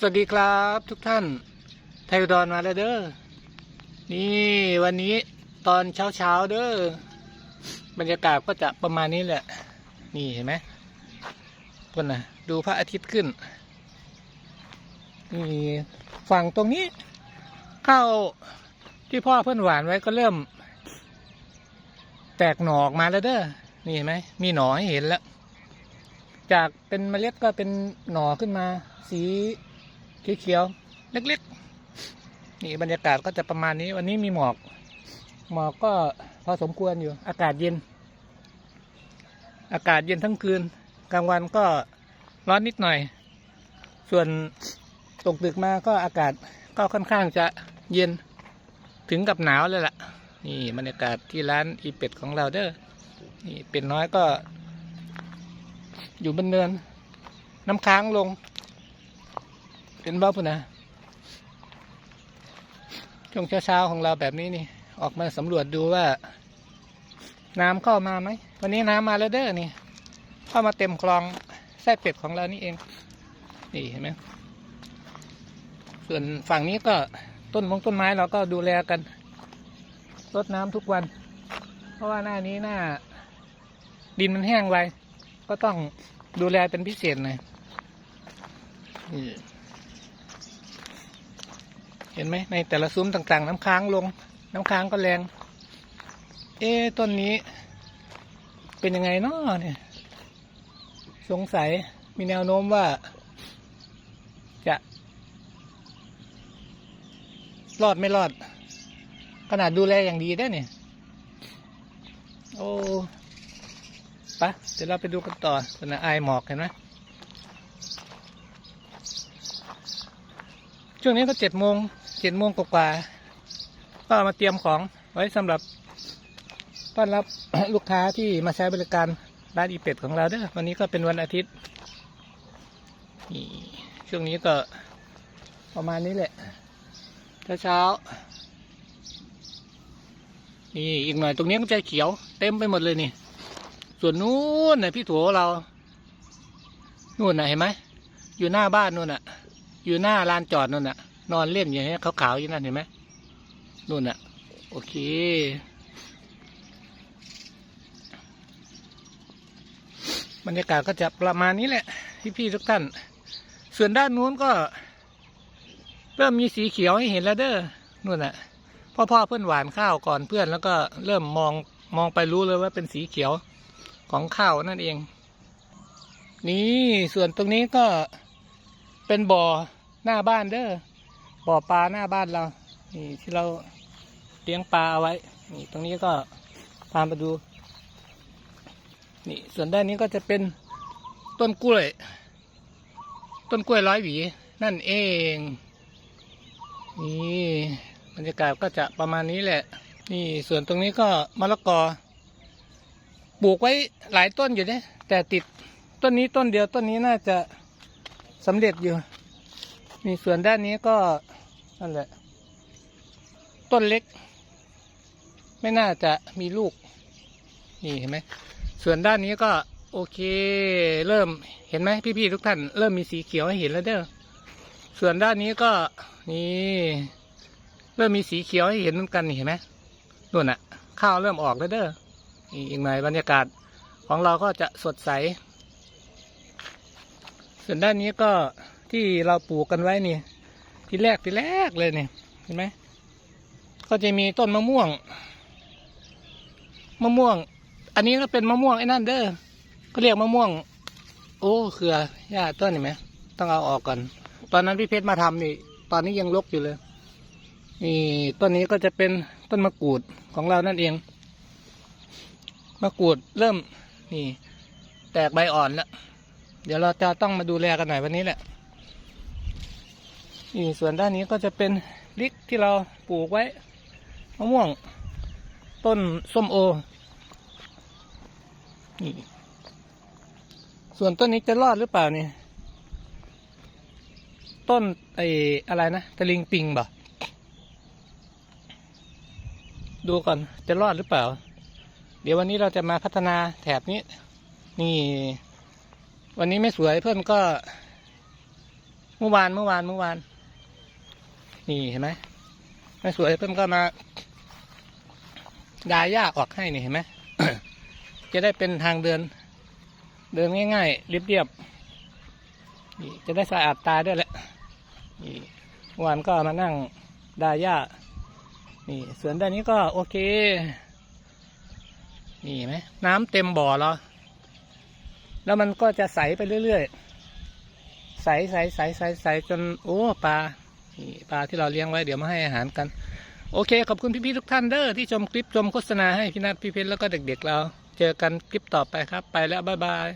สวัสดีครับทุกท่าน ไทยอุดอนมาแล้วเด้อ นี่วันนี้ตอนเช้าเช้าเด้อ บรรยากาศก็จะประมาณนี้แหละ นี่เห็นไหมคนน่ะดูพระอาทิตย์ขึ้น นี่ฝั่งตรงนี้ ข้าวที่พ่อเพื่อนหวานไว้ก็เริ่ม แตกหนอออกมาแล้วเด้อ นี่เห็นไหม มีหนอให้เห็นแล้ว จากเป็นเมล็ดก็เป็นหนอขึ้นมาสี เขียวๆเล็กๆ นี่บรรยากาศก็จะประมาณนี้ วันนี้มีหมอก หมอกก็พอสมควรอยู่ อากาศเย็น อากาศเย็นทั้งคืน กลางวันก็ร้อนนิดหน่อย ส่วนตกดึกมาก็อากาศก็ค่อนข้างจะเย็นถึงกับหนาวเลยล่ะ นี่บรรยากาศที่ร้านอีเป็ดของเราเด้อ นี่เป็ดน้อยก็ อยู่บนเนิน น้ำค้างลง เป็นบ้าปุ่นนะช่วงเช้าๆของเราแบบนี้นี่ ออกมาสำรวจดูว่า น้ำเข้ามาไหมวันนี้น้ำมาแล้วเด้อนี่ เข้ามาเต็มคลองไส้เป็ดของเรานี่เอง นี่เห็นไหมส่วนฝั่งนี้ก็ต้นมงต้นไม้เราก็ดูแลกันรดน้ำทุกวัน เพราะว่าหน้านี้หน้า ดินมันแห้งไวก็ต้องดูแลเป็นพิเศษหน่อยนี่ เห็นไหมในแต่ละซุ้มต่างๆ น้ำค้างลง น้ำค้างก็แรง เอ๊ต้นนี้ เป็นยังไงเนาะเนี่ย สงสัยมีแนวโน้มว่า จะ รอดไม่รอด ขนาดดูแลอย่างดีได้เนี่ยโอ้ปะเดี๋ยวเราไปดูกันต่อเป็นไอายหมอกเห็นไหมช่วงนี้ก็เจ็ดโมง เจ็ดโมงกว่าก็มาเตรียมของไว้สำหรับต้อนรับลูกค้าที่มาใช้บริการร้านอีเป็ดของเราเด้อวันนี้ก็เป็นวันอาทิตย์นี่ช่วงนี้ก็ประมาณนี้แหละเช้าเช้านี่อีกหน่อยตรงนี้ก็จะเขียวเต็มไปหมดเลยนี่ ส่วนนู้นน่ะพี่ถั่วเรานู่นน่ะเห็นไหมอยู่หน้าบ้านนู่นน่ะ อยู่หน้าลานจอดนู่นน่ะ นอนเล่นอย่างเงี้ยขาวๆอยู่นั่นเห็นไหมนู่นน่ะโอเค บรรยากาศก็จะประมาณนี้แหละพี่ๆทุกท่าน ส่วนด้านนู้นก็ เริ่มมีสีเขียวให้เห็นแล้วเด้อนู่นน่ะพ่อพ่อเพื่อนหวานข้าวก่อนเพื่อนแล้วก็เริ่มมองมองไปรู้เลยว่าเป็นสีเขียวของข้าวนั่นเอง นี่ส่วนตรงนี้ก็เป็นบ่อหน้าบ้านเด้อ บ่อปลาหน้าบ้านเรา นี่ที่เราเลี้ยงปลาเอาไว้ นี่ตรงนี้ก็พามาดู นี่ส่วนด้านนี้ก็จะเป็นต้นกล้วย ต้นกล้วยร้อยหวี นั่นเอง นี่บรรยากาศก็จะประมาณนี้แหละ นี่ส่วนตรงนี้ก็มะละกอ ปลูกไว้หลายต้นอยู่เนี่ยแต่ติดต้นนี้ต้นเดียวต้นนี้น่าจะสำเร็จอยู่ มีส่วนด้านนี้ก็ นั่นแหละ ต้นเล็ก ไม่น่าจะมีลูก นี่เห็นไหม ส่วนด้านนี้ก็โอเค เริ่มเห็นไหมพี่ๆทุกท่าน เริ่มมีสีเขียวให้เห็นแล้วเด้อ ส่วนด้านนี้ก็นี่ เริ่มมีสีเขียวให้เห็นเหมือนกันนี่เห็นไหมนู่นน่ะข้าวเริ่มออกแล้วเด้อนี่อีกหน่อยบรรยากาศของเราก็จะสดใส ส่วนด้านนี้ก็ที่เราปลูกกันไว้นี่ ที่แรกที่แรกเลยเนี่ยเห็นไหมก็จะมีต้นมะม่วง มะม่วง อันนี้ก็เป็นมะม่วงไอ้นั่นเด้อก็เรียกมะม่วง โอ้เครือหญ้าต้นเห็นไหมต้องเอาออกก่อน ตอนนั้นพี่เพชรมาทำนี่ ตอนนี้ยังรกอยู่เลย นี่ต้นนี้ก็จะเป็นต้นมะกรูดของเรานั่นเอง มะกรูดเริ่มนี่ แตกใบอ่อนแล้ว เดี๋ยวเราจะต้องมาดูแลกันหน่อยวันนี้แหละ นี่ส่วนด้านนี้ก็จะเป็นพริกที่เราปลูกไว้มะม่วง ต้นส้มโอนี่ส่วนต้นนี้จะรอดหรือเปล่านี่ต้นไอ้อะไรนะตะลิงปิงบ่ดูก่อนจะรอดหรือเปล่า เดี๋ยววันนี้เราจะมาพัฒนาแถบนี้ นี่ วันนี้ไม่สวยเพื่อนก็ เมื่อวานเมื่อวานเมื่อวาน นี่เห็นไหมแม่สวยเพิ่มก็มาดายหญ้าออกให้นี่เห็นไหมจะได้เป็นทางเดิน เดินง่ายๆเรียบๆนี่จะได้สะอาดตาด้วยแหละนี่วานก็มานั่งดายหญ้านี่สวนด้านนี้ก็โอเค นี่ไหมน้ำเต็มบ่อแล้วแล้วมันก็จะใสไปเรื่อยๆ ใสใสใสใสใสจนโอ้ปลา นี่ปลาที่เราเลี้ยงไว้เดี๋ยวมาให้อาหารกัน โอเค ขอบคุณพี่ๆทุกท่านเด้อที่ชมคลิปชมโฆษณาให้พี่นัทพี่เพชรแล้วก็เด็กๆเรา เจอกันคลิปต่อไปครับ ไปแล้วบ๊ายบาย